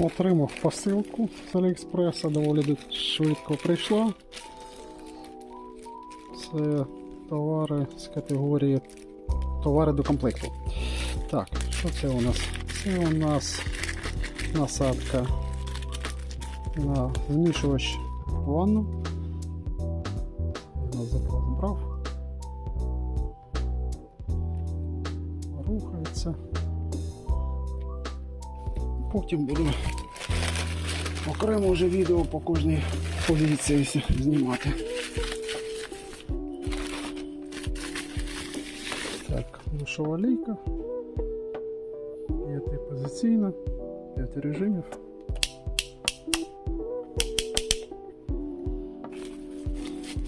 Отримав посилку з Аліекспреса, доволі швидко прийшла. Це товари з категорії товари до комплекту. Так, що це у нас? Це у нас насадка на змішувач ванну. Я забрав, забрав. Рухається. Потім буду окремо вже відео по кожній позиції знімати. Так, душова лійка. Є позиційна, 5 режимів.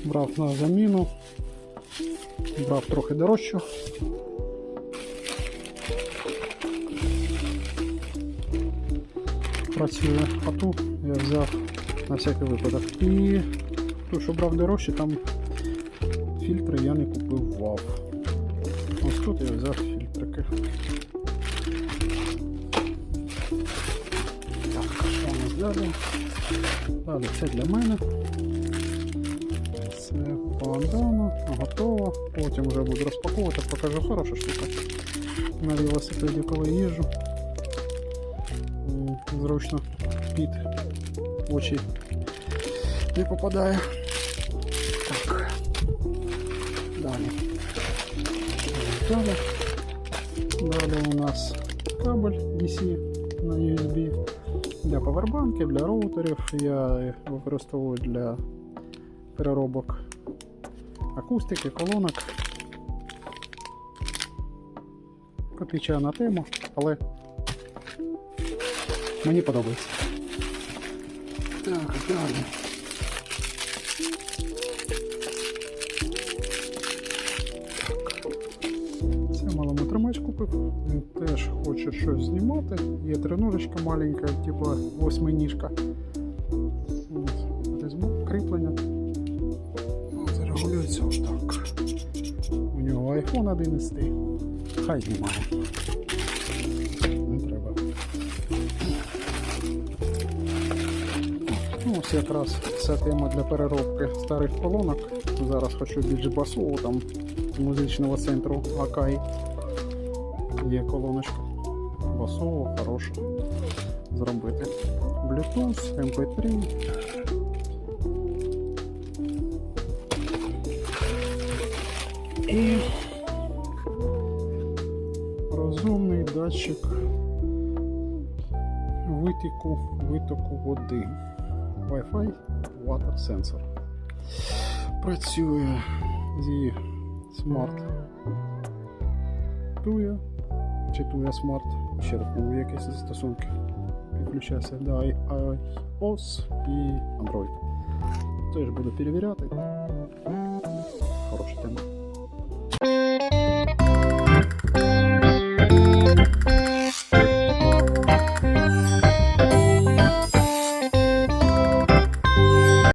Брав на заміну, брав трохи дорожчу. Працює, а я взяв на всякий випадок. І ту, що брав дорожче, там фільтри я не купив вав. Ось тут я взяв фільтрики. Так, що у нас далі? Це для мене. Це бандана, готово. Потім вже буду розпаковувати, покажу хороша штука. На велосипеді, коли їжджу. М, Зручно під очі не попадає. Так. Далі. Далі. Далі у нас кабель DC на USB для павербанків, для роутерів. Я використовую для переробок акустики, колонок. Копійчана тема, але мені подобається. Так, далі. Це малому тримач купив. Він теж хоче щось знімати. Є треножечка маленька, типу восьминіжка. Візьму кріплення. От, Регулюється ось так. У нього iPhone 11. Хай знімає. Ось якраз ця тема для переробки старих колонок. Зараз хочу більш басову там з музичного центру Акай. Є колоночка. Басову, хорошу. Зробити. Bluetooth, MP3. І розумний датчик витоку, витоку води. Wi-Fi Water Sensor. Працює зі Smart Tuya чи Tuya Smart. Ще рахую якісь застосунки. Підключався до iOS і Android. Теж буду перевіряти. Хороша тема.